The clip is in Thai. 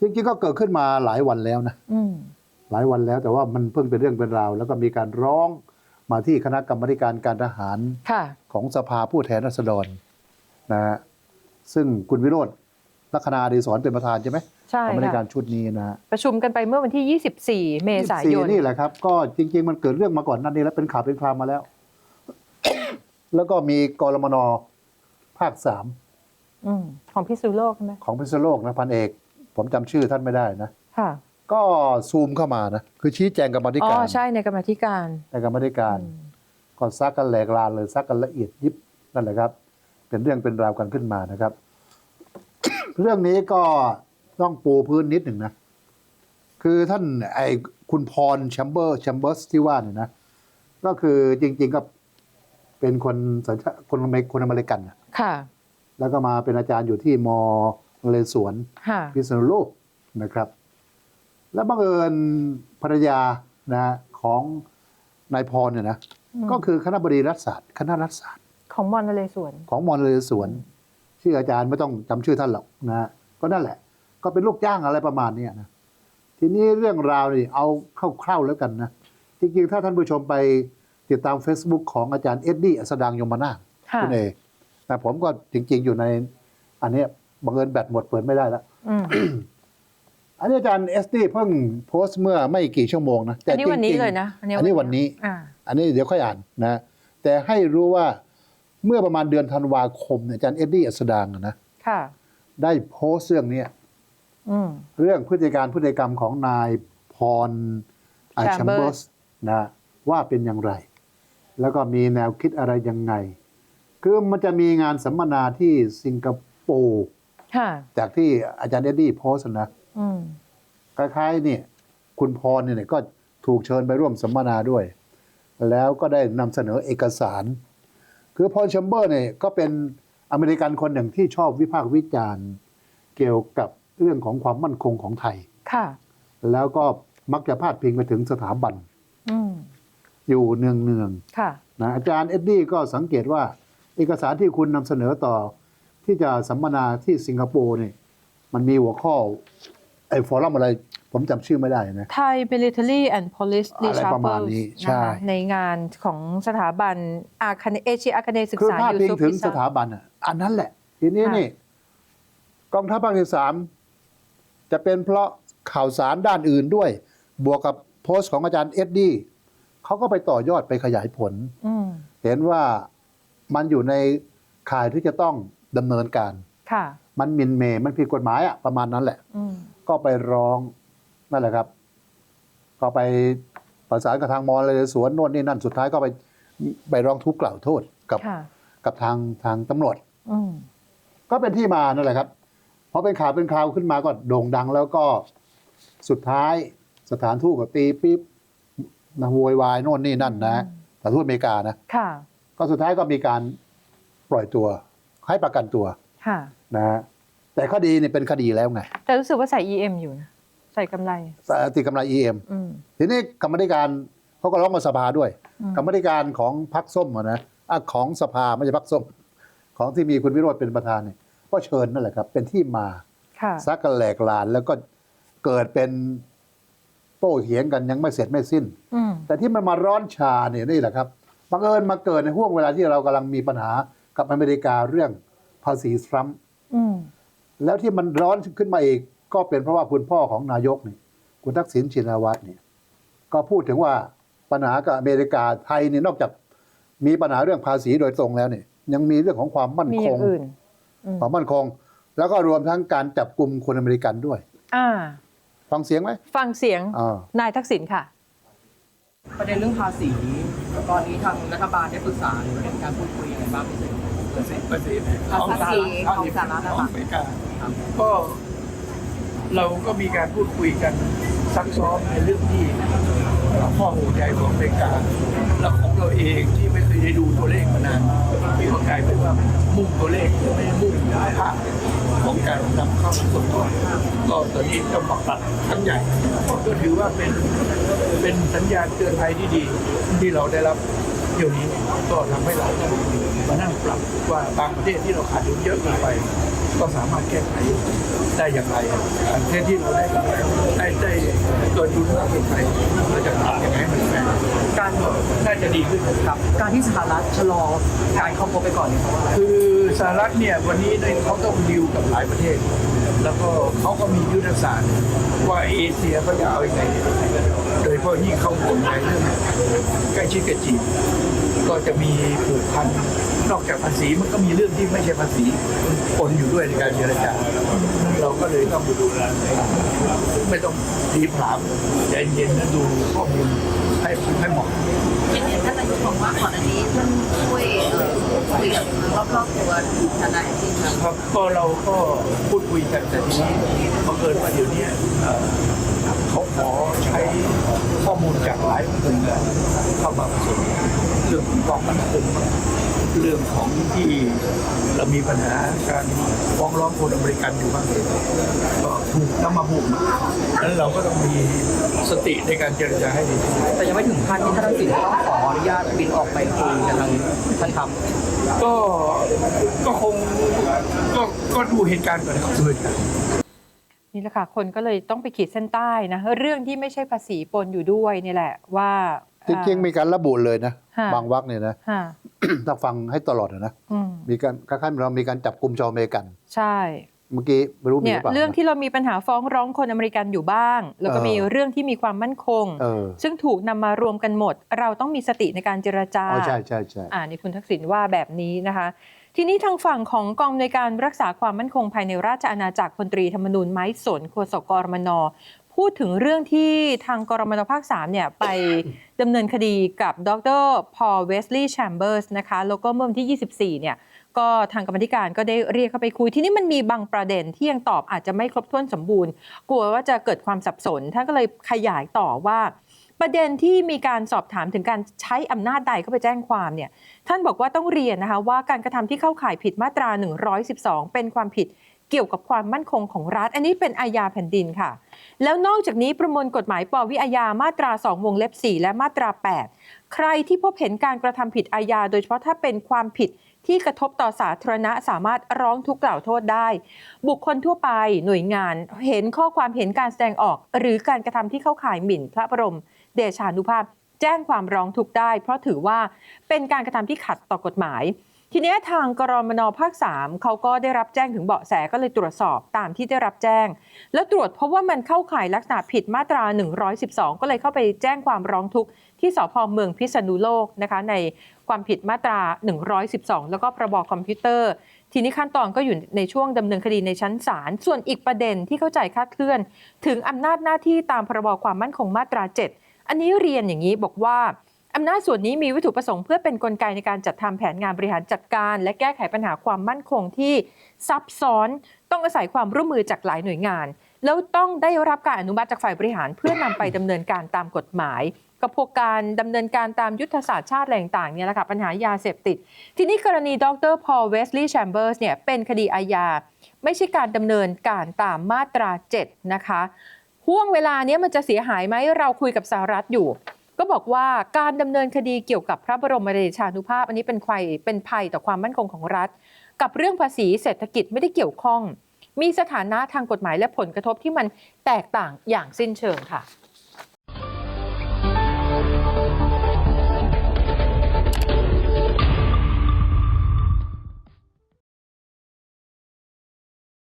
จริงๆก็เกิดขึ้นมาหลายวันแล้วนะอืมหลายวันแล้วแต่ว่ามันเพิ่งเป็นเรื่องเป็นราว แล้วก็มีการร้องมาที่คณะกรรมาธิการการทหารค่ะของสภาผู้แทนราษฎรนะฮะซึ่งคุณวิโรธลัคนาดีสอนเป็นประธานใช่ไหมใช่กรรมาธิการค่ะชุดนี้นะฮะประชุมกันไปเมื่อวันที่ 24 เมษายน24นี่แหละครับ ก็จริง ๆ มันเกิดเรื่องมาก่อนหนั่นนี้แล้วเป็นข่าวเป็นคราวมาแล้ว แล้วก็มีกรมนภาคสามอืมของพิษณุโลกใช่ไหมของพิษณุโลกนะพันเอก ผมจำชื่อท่านไม่ได้นะ ค่ะก็ซูมเข้ามานะ คือชี้แจงกรรมาธิอ๋อการใช่ในกรรมาธิการในกรรมาธิการ อืมก็ซักกันแหลกลานเลยซักกันละเอียดยิบนั่นแหละครับ เป็นเรื่องเป็นราวกันขึ้นมานะครับ เรื่องนี้ก็ต้องปูพื้นนิดหนึ่งนะ คือท่านไอ้คุณพรแชมเบอร์แชมเบอร์สที่ว่าเนี่ยนะ ก็คือจริง ๆก็เป็นคนสัญชาติคนอเมริคนอเมริกันนะค่ะ แล้วก็มาเป็นอาจารย์อยู่ที่มน เรศวรค่ะพิษณุโลกนะครับ แล้วบังเอิญภรรยานะของนายพรเนี่ยนะอืมก็คือคณะบดีรัฐศาสตร์คณะรัฐศาสตร์ ของมอนนเรศวรของมอนเรศวรชื่ออาจารย์ไม่ต้องจำชื่อท่านหรอกนะฮะก็นั่นแหละ ก็เป็นลูกจ้างอะไรประมาณเนี้ยนะทีนี้เรื่องราวนี่เอาคร่าวๆแล้วกันนะจริงๆถ้าท่านผู้ชมไปติดตาม Facebook ของอาจารย์เอ็ดดี้อัสดางยมนาถค่ะคุณเอนะผมก็จริงๆอยู่ในอันเนี้ย บังเอิญแบตหมดเปิดไม่ได้แล้วอืมอันนี้อาจารย์เอสดี้เพิ่งโพสต์เมื่อไม่กี่ชั่วโมงนะอันนี้วันนี้จริงๆเลยนะอันนี้วันนี้อ่าอันนี้เดี๋ยวค่อยอ่านนะ แต่ให้รู้ว่าเมื่อประมาณเดือนธันวาคมเนี่ยอาจารย์เอ็ดดี้อัสดางอะนะค่ะได้โพสต์เรื่องเนี้ยอืมเรื่องพฤติการพฤติกรรมของนายพรไอแชมเบอ Chambers ร์สนะว่าเป็นอย่างไร แล้วก็มีแนวคิดอะไรยังไง คือมันจะมีงานสัมมนาที่สิงคโปร์ค่ะ จากที่อาจารย์เอ็ดดี้โพสต์นะอืมคล้ายๆเนี่ยคุณพรเนี่ยก็ถูกเชิญไปร่วมสัมมนาด้วย แล้วก็ได้นำเสนอเอกสาร คือพอลแชมเบอร์เนี่ยก็เป็นอเมริกันคนหนึ่งที่ชอบวิพากษ์วิจารณ์ เกี่ยวกับเรื่องของความมั่นคงของไทย ค่ะ แล้วก็มักจะพาดพิงไปถึงสถาบันอืมอยู่เนืองค่ะๆนะอาจารย์เอ็ดดี้ก็สังเกตว่า เอกสารที่คุณนำเสนอต่อ ที่จะสัมมนาที่สิงคโปร์เนี่ยมันมีหัวข้อไอ้ฟอรัมอะไร ผมจำชื่อไม่ได้นะไทย military and police อะไรประมาณนี้ reshuffle ใช่นะคะในงานของสถาบันอาคาเนเอเชียอาคาเนศึกคือษาพาดยูพิงซุปถึงอิสสถาบันอะอันนั้นแหละ ทีนี้ค่ะนี่กองทัพภาคที่สามจะเป็นเพราะข่าวสารด้านอื่นด้วย บวกกับโพสต์ของอาจารย์เอ็ดดี้เขาก็ไปต่อยอดไปขยายผลอืมเห็นว่ามันอยู่ในข่ายที่จะต้อง ดำเนินการค่ะมันหมินเมย์มันผิดกฎหมายอะประมาณนั้นแหละอืมก็ไปร้องนั่นแหละครับ ก็ไปประสานกับทางมอเลยสวนโน่นนี่นั่นสุดท้ายก็ไปไปร้องทุกข์กล่าวโทษกับค่ะกับทางทางตำรวจอืมก็เป็นที่มานั่นแหละครับพอเป็นข่าวเป็นข่าวขึ้นมาก็โด่งดัง แล้วก็สุดท้ายสถานทูตก็ตีปิ๊บนะโวยวายโน่นนี่นั่นนะสถานทูตอเมริกานะค่ะก็สุดท้ายก็มีการปล่อยตัว ให้ประกันตัวค่ะนะฮะแต่คดีเนี่ยเป็นคดีแล้วไง แต่รู้สึกว่าใส่ EM อยู่นะใส่กำไรติดกำไร EM อืม ทีนี้กรรมธิการเขาก็ร้องมาสภาด้วย อืม กรรมธิการของพรรคส้มอะนะอะของสภาไม่ใช่พรรคส้ม ของที่มีคุณวิโรธเป็นประธานเนี่ยก็เชิญนั่นแหละครับ เป็นที่มาค่ะ ซักกันแหลกลาน แล้วก็เกิดเป็นโต้เถียงกันยังไม่เสร็จไม่สิ้น อืม แต่ที่มันมาร้อนชาเนี่ยนี่แหละครับบังเอิญมาเกิดในห่วงเวลาที่เรากำลังมีปัญหา กับอเมริกาเรื่องภาษีทรัมป์อืมแล้วที่มันร้อนขึ้นมาอีก ก็เป็นเพราะว่าคุณพ่อของนายกนี่คุณทักษิณชินวัตรเนี่ยก็พูดถึงว่าปัญหากับอเมริกาไทยนี่นอกจากมีปัญหาเรื่องภาษีโดยตรงแล้วเนี่ยยังมีเรื่องของความมั่นมีคอย่างงอื่นอืมความมั่นคง แล้วก็รวมทั้งการจับกลุ่มคนอเมริกันด้วยอ่าฟังเสียงไหมฟังเสียงอ่านายทักษิณค่ะ ประเด็นเรื่องภาษี ตอนนี้ทางรัฐบาลได้ปรึกษาหรือว่าได้มีการพูดคุยอะไรบ้างพี่เสกภาษีภาษีของสหรัฐของสหรัฐของอเมริกาก็เราก็มีการพูดคุยกันซักซ้อมในเรื่องที่ข้อห่วงใยของอเมริกา และของเราเองที่ไม่เคยได้ดูตัวเลขมานานมีความกลายเป็นว่ามุ่งตัวเลขไม่ได้มุ่งภาพของการนำเข้าส่วนตัวก็ตอนนี้ก็ปักตัดครั้งใหญ่ก็ถือว่าเป็นเป็นสัญญาณเตือนภัยที่ดี ที่เราได้รับเดี๋ยวนี้ก็ทำให้เราต้องมานั่งปรับว่าบางประเทศที่เราขาดดุลเยอะเกินไปก็สามารถแก้ไขได้อย่างไรอันเช่นที่เราได้กำไรได้ได้เกิดทุนมากเกินไปเราจะทำ การน่าจะดีขึ้นครับการที่สหรัฐชะลอการเข้าพบไปก่อนเนี่ยเพราะว่าอะไรคือสหรัฐเนี่ยวันนี้เนี่ยเขาต้องดิวกับหลายประเทศ แล้วก็เขาก็มียุทธศาสตร์ว่าเอเชียเขาจะเอาอยัางไงโดยเฉพาะยิ่งเขาสนใจเรื่องใกล้ชิดกับจีนก็จะมีผูกพันนอกจากภาษีมันก็มีเรื่องที่ไม่ใช่ภาษีปนอยู่ด้วยในการเจรจาเราก็เลยต้องไม่ต้องรีบผามใจเย็นและดูข้อมูล ให้ให้เหมาะเห็นเห็นท่านนายกบอกว่าก่อนอันนี้ท่านช่วยเอ่อคุยกับรอบๆตัวทนายที่ครับครับก็เราก็พูดคุยกันแต่ทีนี้บังเอิญว่าเดี๋ยวนี้เอ่อเขาขอใช้ข้อมูลจากหลายหน่วยงานเข้ามาผสมเรื่องของความมั่นคง เรื่องของที่เรามีปัญหาการฟ้องร้องคนอเมริกันอยู่บ้างก็ถูกนำมาบุกนั้นเราก็ต้องมีสติในการเจรจาให้ดีแต่ยังไม่ถึงขั้นที่ท่านทักษิณต้องขออนุญาตบินออกไปคุยกับทางท่านทรัมป์ก็ก็คงก็ก็ดูเหตุการณ์ก่อนนะครับดูเหตุการณ์นี่แหละค่ะคนก็เลยต้องไปขีดเส้นใต้นะเรื่องที่ไม่ใช่ภาษีปนอยู่ด้วยนี่แหละว่า จริงๆมีการระบุเลยนะค่ะบางวักเนี่ยนะค่ะถ้าฟังให้ตลอดนะอืมมีการคล้ายๆเรามีการจับกลุ่มชาวอเมริกัน ใช่เมื่อกี้ไม่รู้มีเนี่หยรือเปล่าเรื่องที่เรามีปัญหาฟ้องร้องคนอเมริกันอยู่บ้าง แล้วก็เออมีเรื่องที่มีความมั่นคงเออซึ่งถูกนำมารวมกันหมด เราต้องมีสติในการเจรจาอ๋อใช่ใช่ใช่อ่านี่คุณทักษิณว่าแบบนี้นะคะ ทีนี้ทางฝั่งของกองในวยการรักษาความมั่นคงภายในราชอาณาจักรพลตรีธรรมนูญไม้สนโฆษกกรมน พูดถึงเรื่องที่ทางกรมนภาค3เนี่ยไปดำเนินคดีกับดรพอลเวสลีย์แชมเบอร์สนะคะแล้วก็เมื่อวันที่ 24 เนี่ยก็ทางกรรมธิการก็ได้เรียกเข้าไปคุย ที่นี้มันมีบางประเด็นที่ยังตอบอาจจะไม่ครบถ้วนสมบูรณ์ กลัวว่าจะเกิดความสับสนท่านก็เลยขยายต่อว่าประเด็นที่มีการสอบถามถึงการใช้อำนาจใดเข้าไปแจ้งความเนี่ยท่านบอกว่าต้องเรียนนะคะว่าการกระทำที่เข้าข่ายผิดมาตรา 112 เป็นความผิด เกี่ยวกับความมั่นคงของรัฐ อันนี้เป็นอาญาแผ่นดินค่ะ แล้วนอกจากนี้ประมวลกฎหมายปวิอาญามาตรา 2 วงเล็บ 4 และมาตรา 8 ใครที่พบเห็นการกระทำผิดอาญาโดยเฉพาะถ้าเป็นความผิดที่กระทบต่อสาธารณะสามารถร้องทุกข์กล่าวโทษได้ บุคคลทั่วไปหน่วยงานเห็นข้อความเห็นการแสดงออก หรือการกระทำที่เข้าข่ายหมิ่น พระบรม เดชานุภาพ แจ้งความร้องทุกข์ได้ เพราะถือว่าเป็นการกระทำที่ขัดต่อกฎหมาย ทีนี้ทางกรมนภาค 3เขาก็ได้รับแจ้งถึงเบาะแสก็เลยตรวจสอบตามที่ได้รับแจ้ง แล้วตรวจพบว่ามันเข้าข่ายลักษณะผิดมาตรา 112 ก็เลยเข้าไปแจ้งความร้องทุกข์ที่สพเมืองพิษณุโลกนะคะในความผิดมาตรา 112 แล้วก็พรบคอมพิวเตอร์ ทีนี้ขั้นตอนก็อยู่ในช่วงดำเนินคดีในชั้นศาล ส่วนอีกประเด็นที่เข้าใจคาดเคลื่อน ถึงอำนาจหน้าที่ตามพรบความมั่นคงมาตรา 7 อันนี้เรียนอย่างนี้บอกว่า อำนาจส่วนนี้มีวัตถุประสงค์เพื่อเป็นนกลไกในการจัดทำแผนงานบริหารจัดการ และแก้ไขปัญหาความมั่นคงที่ซับซ้อนต้องอาศัยความร่วมมือจากหลายหน่วยงาน แล้วต้องได้รับการอนุมัติจากฝ่ายบริหารเพื่อนำไปดำเนินการตามกฎหมายกับพวกการดำเนินการตามยุทธศาสตร์ชาติอะไรต่างๆเนี่ยแหละค่ะปัญหายาเสพติด ทีนี้กรณีดรพอลเวสลีย์แชมเบอร์สเนี่ยเป็นคดีอาญาไม่ใช่การดำเนินการตามมาตรา 7 นะคะห่วงเวลานี้มันจะเสียหายไหมเราคุยกับสหรัฐอยู่ ก็บอกว่าการดำเนินคดีเกี่ยวกับพระบรมเดชานุภาพ อันนี้เป็นภัยเป็นภัยต่อความมั่นคงของรัฐ กับเรื่องภาษีเศรษฐกิจไม่ได้เกี่ยวข้อง มีสถานะทางกฎหมายและผลกระทบที่มันแตกต่างอย่างสิ้นเชิงค่ะ